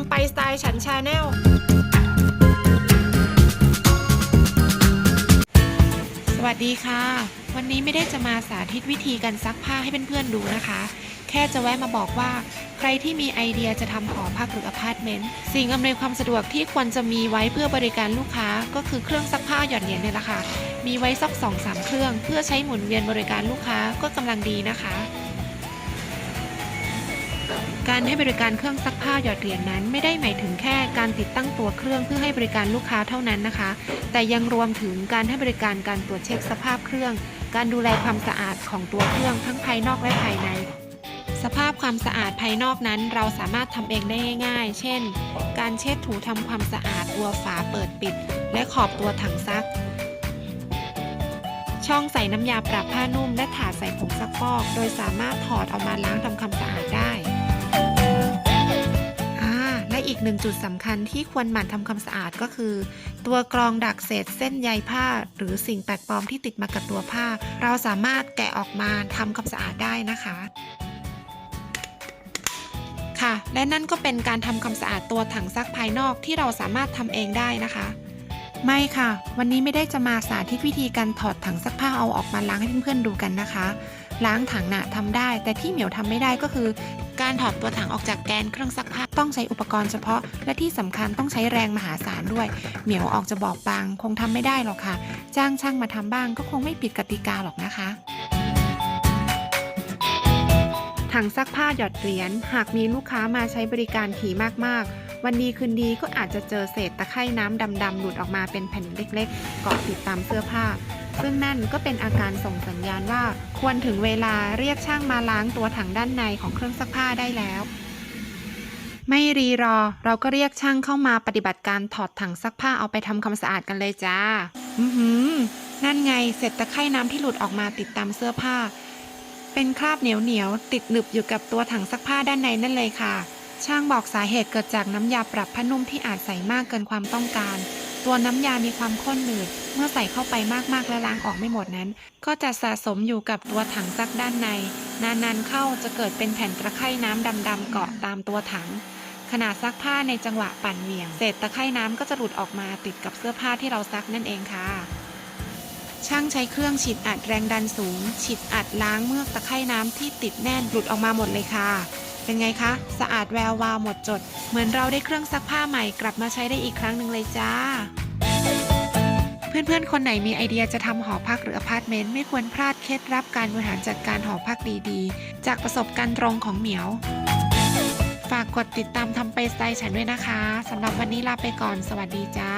ำไปสไตล์ฉันชาแนลสวัสดีค่ะ วันนี้ไม่ได้จะมาสาธิตวิธีการซักผ้าให้เพื่อนๆดูนะคะ แค่จะแวะมาบอกว่า ใครที่มีไอเดียจะทำหอพักหรืออพาร์ตเมนต์สิ่งอำนวยความสะดวกที่ควรจะมีไว้เพื่อบริการลูกค้า ก็คือเครื่องซักผ้าหยอดเหรียญเนี่ยแหละค่ะมีไว้สักสองสามเครื่อง เพื่อใช้หมุนเวียนบริการลูกค้าก็กำลังดีนะคะ การให้บริการเครื่องซักผ้าหยอดเหรียญนั้น ไม่ได้หมายถึงแค่การติดตั้งตัวเครื่องเพื่อให้บริการลูกค้าเท่านั้นนะคะ แต่ยังรวมถึงการให้บริการการตรวจเช็คสภาพเครื่อง การดูแลความสะอาดของตัวเครื่องทั้งภายนอกและภายใน สภาพความสะอาดภายนอกนั้น เราสามารถทำเองได้ง่ายๆ เช่น การเช็ดถูทำความสะอาดตัวฝาเปิดปิด และขอบตัวถังซัก ช่องใส่น้ำยาปรับผ้านุ่มและถาดใส่ผงซักฟอก โดยสามารถถอดเอามาล้างทำความสะอาดได้ อีกหนึ่งจุดสำคัญที่ควรหมั่นทำความสะอาดก็คือ ตัวกรองดักเศษเส้นใยผ้า หรือสิ่งแปลกปลอมที่ติดมากับตัวผ้า เราสามารถแกะออกมาทำความสะอาดได้นะคะค่ะและนั่นก็เป็นการทำความสะอาดตัวถังซักภายนอกที่เราสามารถทำเองได้นะคะ ไม่ค่ะ วันนี้ไม่ได้จะมาสาธิตวิธีการถอดถังซักผ้าเอาออกมาล้างให้เพื่อนๆดูกันนะคะ ล้างถังน่ะทำได้ แต่ที่เหมียวทำไม่ได้ก็คือ การถอดตัวถังออกจากแกนเครื่องซักผ้าต้องใช้อุปกรณ์เฉพาะ และที่สำคัญต้องใช้แรงมหาศาลด้วย เหมียวออกจะบอกบาง คงทำไม่ได้หรอกค่ะ จ้างช่างมาทำบ้างก็คงไม่ผิดกติกาหรอกนะคะถังซักผ้าหยอดเหรียญหากมีลูกค้ามาใช้บริการถี่มากๆ วันดีคืนดีก็อาจจะเจอเศษตะไคร่น้ำดำๆหลุดออกมาเป็นแผ่นเล็กๆ เกาะติดตามเสื้อผ้า ซึ่งนั่นก็เป็นอาการส่งสัญญาณว่า ควรถึงเวลาเรียกช่างมาล้างตัวถังด้านในของเครื่องซักผ้าได้แล้ว ไม่รีรอ เราก็เรียกช่างเข้ามาปฏิบัติการถอดถังซักผ้าเอาไปทำความสะอาดกันเลยจ้า อือหือ นั่นไงเศษตะไคร่น้ำที่หลุดออกมาติดตามเสื้อผ้า เป็นคราบเหนียวเหนียวติดหนึบอยู่กับตัวถังซักผ้าด้านในนั่นเลยค่ะ ช่างบอกสาเหตุเกิดจากน้ำยาปรับผ้านุ่มที่อาจใส่มากเกินความต้องการ ตัวน้ำยามีความข้นหนืด เมื่อใส่เข้าไปมากๆและล้างออกไม่หมดนั้น ก็จะสะสมอยู่กับตัวถังซักด้านใน นานๆเข้าจะเกิดเป็นแผ่นตะไคร่น้ำดำๆเกาะตามตัวถังขณะซักผ้าในจังหวะปั่นเหวี่ยง เศษตะไคร่น้ำก็จะหลุดออกมาติดกับเสื้อผ้าที่เราซักนั่นเองค่ะ ช่างใช้เครื่องฉีดอัดแรงดันสูง ฉีดอัดล้างเมือกตะไคร่น้ำที่ติดแน่นหลุดออกมาหมดเลยค่ะ เป็นไงคะ สะอาดแวววาวหมดจด เหมือนเราได้เครื่องซักผ้าใหม่กลับมาใช้ได้อีกครั้งหนึ่งเลยจ้า เพื่อนๆ คนไหนมีไอเดียจะทำหอพักหรืออพาร์ตเมนต์ไม่ควรพลาดเคล็ดลับการบริหารจัดการหอพักดีๆ จากประสบการณ์ตรงของเหมียว ฝากกดติดตามทำไปสไตล์ฉันด้วยนะคะสำหรับวันนี้ลาไปก่อน สวัสดีจ้า